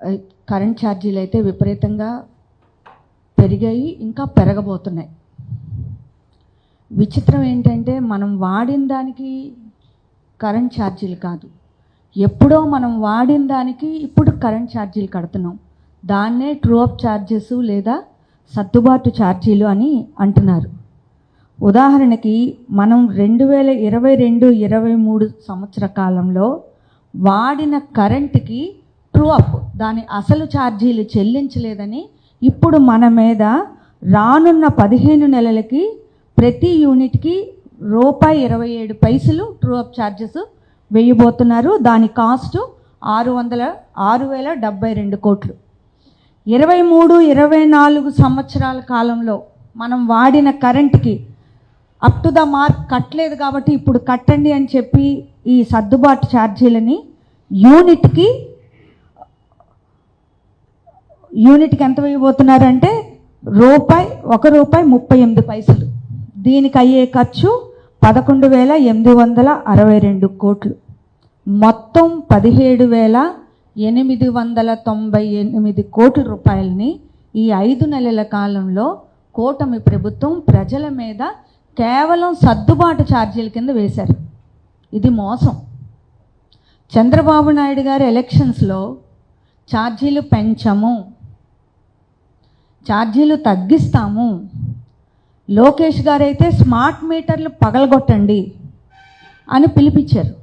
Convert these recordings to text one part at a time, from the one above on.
Current ఛార్జీలు అయితే విపరీతంగా పెరిగాయి ఇంకా పెరగబోతున్నాయి. విచిత్రం ఏంటంటే మనం వాడిన దానికి కరెంట్ ఛార్జీలు కాదు. ఎప్పుడో మనం వాడిన దానికి ఇప్పుడు కరెంట్ ఛార్జీలు కడుతున్నాం. దాన్నే ట్రూ అప్ ఛార్జెస్ లేదా సర్దుబాటు ఛార్జీలు అని అంటున్నారు. ఉదాహరణకి మనం రెండు వేల ఇరవై రెండు ఇరవై మూడు సంవత్సర కాలంలో వాడిన కరెంటుకి ట్రూ అప్ దాని అసలు ఛార్జీలు చెల్లించలేదని ఇప్పుడు మన మీద రానున్న పదిహేను నెలలకి ప్రతి యూనిట్కి రూపాయి ఇరవై ఏడు పైసలు ట్రూ అప్ ఛార్జెస్ వేయబోతున్నారు. దాని కాస్ట్ ఆరు వందల ఆరు వేల డెబ్బై రెండు కోట్లు. ఇరవై మూడు ఇరవై నాలుగు సంవత్సరాల కాలంలో మనం వాడిన కరెంట్కి అప్ టు ద మార్క్ కట్టలేదు కాబట్టి ఇప్పుడు కట్టండి అని చెప్పి ఈ సర్దుబాటు ఛార్జీలని యూనిట్కి యూనిట్కి ఎంత వేయబోతున్నారంటే రూపాయి ఒక రూపాయి ముప్పై ఎనిమిది పైసలు. దీనికి అయ్యే ఖర్చు పదకొండు వేల ఎనిమిది వందల అరవై రెండు కోట్లు. మొత్తం పదిహేడు వేల ఎనిమిది వందల తొంభై ఎనిమిది కోట్ల రూపాయలని ఈ ఐదు నెలల కాలంలో కూటమి ప్రభుత్వం ప్రజల మీద కేవలం సర్దుబాటు ఛార్జీల కింద వేశారు. ఇది మోసం. చంద్రబాబు నాయుడు గారి ఎలక్షన్స్లో ఛార్జీలు పెంచము. ఛార్జీలు తగ్గిస్తాము. లోకేష్ గారైతే స్మార్ట్ మీటర్లు పగలగొట్టండి అని పిలిపించారు.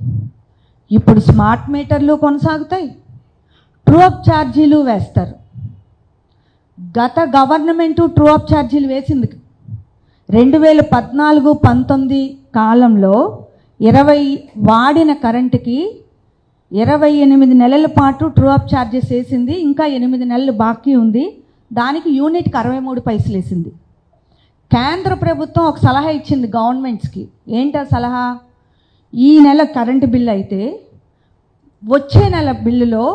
ఇప్పుడు స్మార్ట్ మీటర్లు కొనసాగుతాయి. ట్రూఅప్ ఛార్జీలు వేస్తారు. గత గవర్నమెంటు ట్రూఅప్ ఛార్జీలు వేసింది. రెండు వేల పద్నాలుగు పంతొమ్మిది కాలంలో ఇరవై వాడిన కరెంటుకి ఇరవై ఎనిమిది నెలల పాటు ట్రూఅప్ ఛార్జెస్ వేసింది. ఇంకా ఎనిమిది నెలలు బాకీ ఉంది. దానికి యూనిట్కి అరవై మూడు పైసలు వేసింది. కేంద్ర ప్రభుత్వం ఒక సలహా ఇచ్చింది గవర్నమెంట్స్కి. ఏంటి ఆ సలహా? ఈ నెల కరెంటు బిల్ అయితే వచ్చే నెల బిల్లులో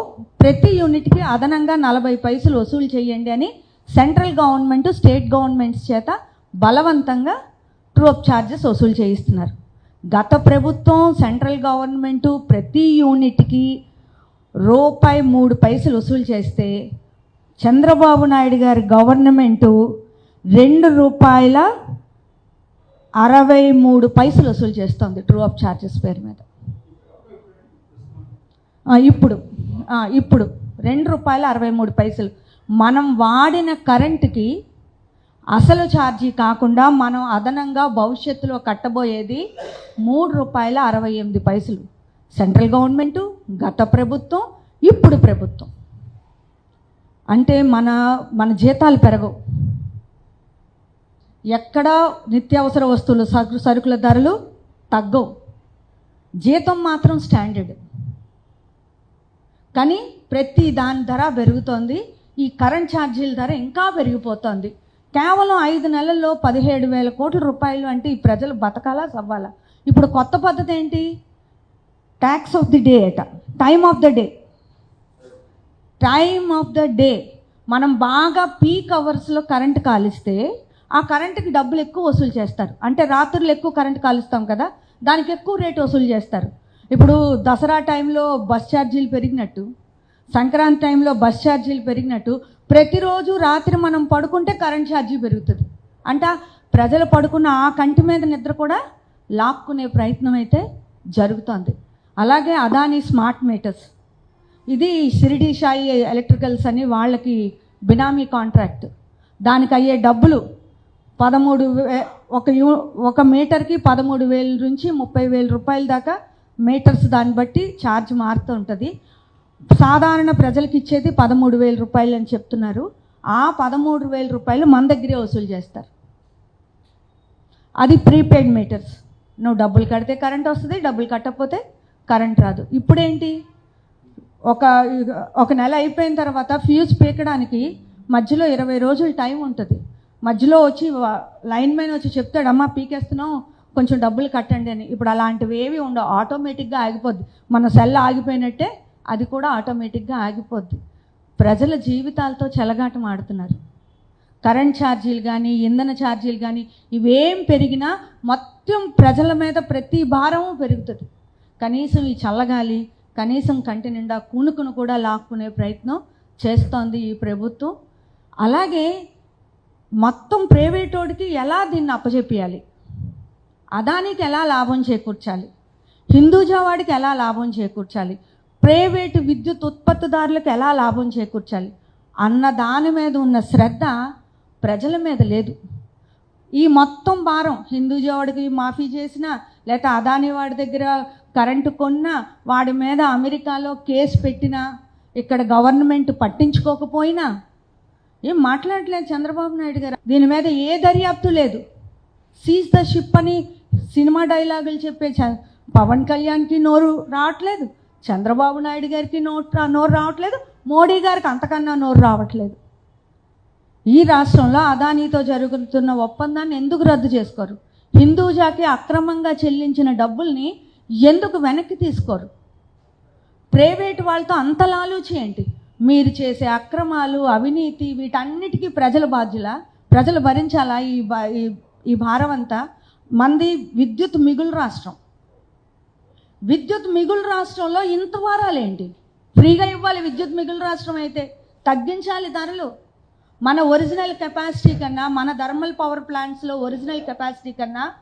ప్రతి యూనిట్కి అదనంగా నలభై పైసలు వసూలు చేయండి అని సెంట్రల్ గవర్నమెంట్ స్టేట్ గవర్నమెంట్స్ చేత బలవంతంగా ట్రోప్ ఛార్జెస్ వసూలు చేయిస్తున్నారు. గత ప్రభుత్వం సెంట్రల్ గవర్నమెంటు ప్రతి యూనిట్కి రూపాయి మూడు పైసలు వసూలు చేస్తే చంద్రబాబు నాయుడు గారి గవర్నమెంటు రెండు రూపాయల అరవై మూడు పైసలు వసూలు చేస్తుంది ట్రూ అప్ ఛార్జెస్ పేరు మీద. ఇప్పుడు ఇప్పుడు రెండు రూపాయల అరవై మూడు పైసలు. మనం వాడిన కరెంటుకి అసలు ఛార్జీ కాకుండా మనం అదనంగా భవిష్యత్తులో కట్టబోయేది మూడు రూపాయల అరవై ఎనిమిది పైసలు. సెంట్రల్ గవర్నమెంటు గత ప్రభుత్వం ఇప్పుడు ప్రభుత్వం. అంటే మన మన జీతాలు పెరగవు. ఎక్కడ నిత్యావసర వస్తువులు సరుకు సరుకుల ధరలు తగ్గవు. జీతం మాత్రం స్టాండర్డ్. కానీ ప్రతి దాని ధర పెరుగుతోంది. ఈ కరెంట్ ఛార్జీల ధర ఇంకా పెరిగిపోతోంది. కేవలం ఐదు నెలల్లో పదిహేడు వేల కోట్ల రూపాయలు అంటే ఈ ప్రజలు బతకాలా సవ్వాలా? ఇప్పుడు కొత్త పద్ధతి ఏంటి? ట్యాక్స్ ఆఫ్ ది డే అట. Time of the day time of the day మనం బాగా పీక్ అవర్స్లో కరెంట్ కాలిస్తే ఆ కరెంటుకి డబ్బులు ఎక్కువ వసూలు చేస్తారు. అంటే రాత్రులు ఎక్కువ కరెంట్ కాలుస్తాం కదా దానికి ఎక్కువ రేటు వసూలు చేస్తారు. ఇప్పుడు దసరా టైంలో బస్ ఛార్జీలు పెరిగినట్టు సంక్రాంతి టైంలో బస్ ఛార్జీలు పెరిగినట్టు ప్రతిరోజు రాత్రి మనం పడుకుంటే కరెంట్ ఛార్జీ పెరుగుతుంది. అంటే ప్రజలు పడుకున్న ఆ కంటి మీద నిద్ర కూడా లాక్కునే ప్రయత్నం అయితే జరుగుతోంది. అలాగే అదాని స్మార్ట్ మీటర్స్ ఇది షిరిడి షాయి ఎలక్ట్రికల్స్ అని వాళ్ళకి బినామీ కాంట్రాక్ట్. దానికి అయ్యే డబ్బులు పదమూడు వే ఒక యూ ఒక మీటర్కి పదమూడు వేల నుంచి ముప్పై వేల రూపాయల దాకా మీటర్స్ దాన్ని బట్టి ఛార్జ్ మారుతూ ఉంటుంది. సాధారణ ప్రజలకు ఇచ్చేది పదమూడు వేల రూపాయలు అని చెప్తున్నారు. ఆ పదమూడు వేల రూపాయలు మన దగ్గరే వసూలు చేస్తారు. అది ప్రీపెయిడ్ మీటర్స్. నువ్వు డబ్బులు కడితే కరెంట్ వస్తుంది డబ్బులు కట్టకపోతే కరెంట్ రాదు. ఇప్పుడేంటి? ఒక ఒక నెల అయిపోయిన తర్వాత ఫ్యూజ్ పీకడానికి మధ్యలో ఇరవై రోజులు టైం ఉంటుంది. మధ్యలో వచ్చి లైన్ మ్యాన్ వచ్చి చెప్తాడు అమ్మ పీకేస్తున్నాం కొంచెం డబ్బులు కట్టండి అని. ఇప్పుడు అలాంటివి ఏవి ఉండవు. ఆటోమేటిక్గా ఆగిపోద్ది. మన సెల్ ఆగిపోయినట్టే అది కూడా ఆటోమేటిక్గా ఆగిపోద్ది. ప్రజల జీవితాలతో చెలగాటం ఆడుతున్నారు. కరెంట్ ఛార్జీలు కానీ ఇంధన ఛార్జీలు కానీ ఇవేం పెరిగినా మొత్తం ప్రజల మీద ప్రతి భారము పెరుగుతుంది. కనీసం ఈ చల్లగాలి కనీసం కంటి నిండా కూనుకును కూడా లాక్కునే ప్రయత్నం చేస్తోంది ఈ ప్రభుత్వం. అలాగే మొత్తం ప్రైవేటోడికి ఎలా దీన్ని అప్పచెప్పియాలి అదానికి ఎలా లాభం చేకూర్చాలి? హిందూజా వాడికి ఎలా లాభం చేకూర్చాలి? ప్రైవేటు విద్యుత్ ఉత్పత్తిదారులకు ఎలా లాభం చేకూర్చాలి? అన్న దాని మీద ఉన్న శ్రద్ధ ప్రజల మీద లేదు. ఈ మొత్తం భారం హిందూజా వాడికి మాఫీ చేసినా లేకపోతే అదాని వాడి దగ్గర కరెంటు కొన్నా వాడి మీద అమెరికాలో కేసు పెట్టినా ఇక్కడ గవర్నమెంట్ పట్టించుకోకపోయినా ఏం మాట్లాడలేదు చంద్రబాబు నాయుడు గారు? దీని మీద ఏ దర్యాప్తు లేదు. సీజ్ ద షిప్ అని సినిమా డైలాగులు చెప్పే చ- పవన్ కళ్యాణ్కి నోరు రావట్లేదు చంద్రబాబు నాయుడు గారికి నోరు నోరు రావట్లేదు మోడీ గారికి అంతకన్నా నోరు రావట్లేదు. ఈ రాష్ట్రంలో అదానీతో జరుగుతున్న ఒప్పందాన్ని ఎందుకు రద్దు చేసుకోరు? హిందూజాకి అక్రమంగా చెల్లించిన డబ్బుల్ని ఎందుకు వెనక్కి తీసుకోరు? ప్రైవేట్ వాళ్ళతో అంతలాలు చేయండి. మీరు చేసే అక్రమాలు అవినీతి వీటన్నిటికీ ప్రజల బాధ్యుల? ప్రజలు భరించాలా ఈ ఈ- ఈ భారం అంతా? మంది విద్యుత్ మిగులు రాష్ట్రం. విద్యుత్ మిగులు రాష్ట్రంలో ఇంత వారాలేంటి? ఫ్రీగా ఇవ్వాలి విద్యుత్ మిగులు రాష్ట్రం అయితే. తగ్గించాలి ధరలు. మన ఒరిజినల్ కెపాసిటీ కన్నా మన థర్మల్ పవర్ ప్లాంట్స్లో ఒరిజినల్ కెపాసిటీ కన్నా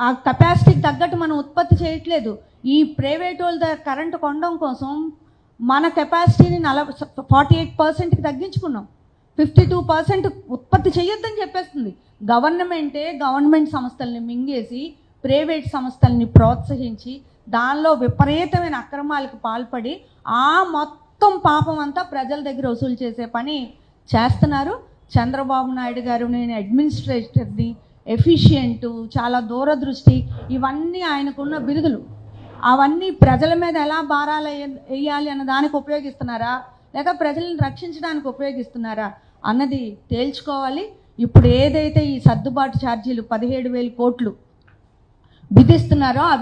ఆ కెపాసిటీకి తగ్గట్టు మనం ఉత్పత్తి చేయట్లేదు. ఈ ప్రైవేట్ వాళ్ళ దగ్గర కరెంటు కొనడం కోసం మన కెపాసిటీని నలభై ఫార్టీ ఎయిట్ పర్సెంట్కి తగ్గించుకున్నాం. ఫిఫ్టీ టూ పర్సెంట్ ఉత్పత్తి చేయొద్దని చెప్పేస్తుంది. గవర్నమెంటే గవర్నమెంట్ సంస్థల్ని మింగేసి ప్రైవేట్ సంస్థల్ని ప్రోత్సహించి దానిలో విపరీతమైన అక్రమాలకు పాల్పడి ఆ మొత్తం పాపం అంతా ప్రజల దగ్గర వసూలు చేసే పని చేస్తున్నారు. చంద్రబాబు నాయుడు గారు నేను అడ్మినిస్ట్రేటర్ని ఎఫిషియంటు చాలా దూరదృష్టి ఇవన్నీ ఆయనకున్న బిరుదులు. అవన్నీ ప్రజల మీద ఎలా భారాలు వేయాలి అన్న దానికి ఉపయోగిస్తున్నారా? లేక ప్రజలను రక్షించడానికి ఉపయోగిస్తున్నారా? అన్నది తేల్చుకోవాలి. ఇప్పుడు ఏదైతే ఈ సర్దుబాటు ఛార్జీలు పదిహేడు వేల కోట్లు విధిస్తున్నారో అవి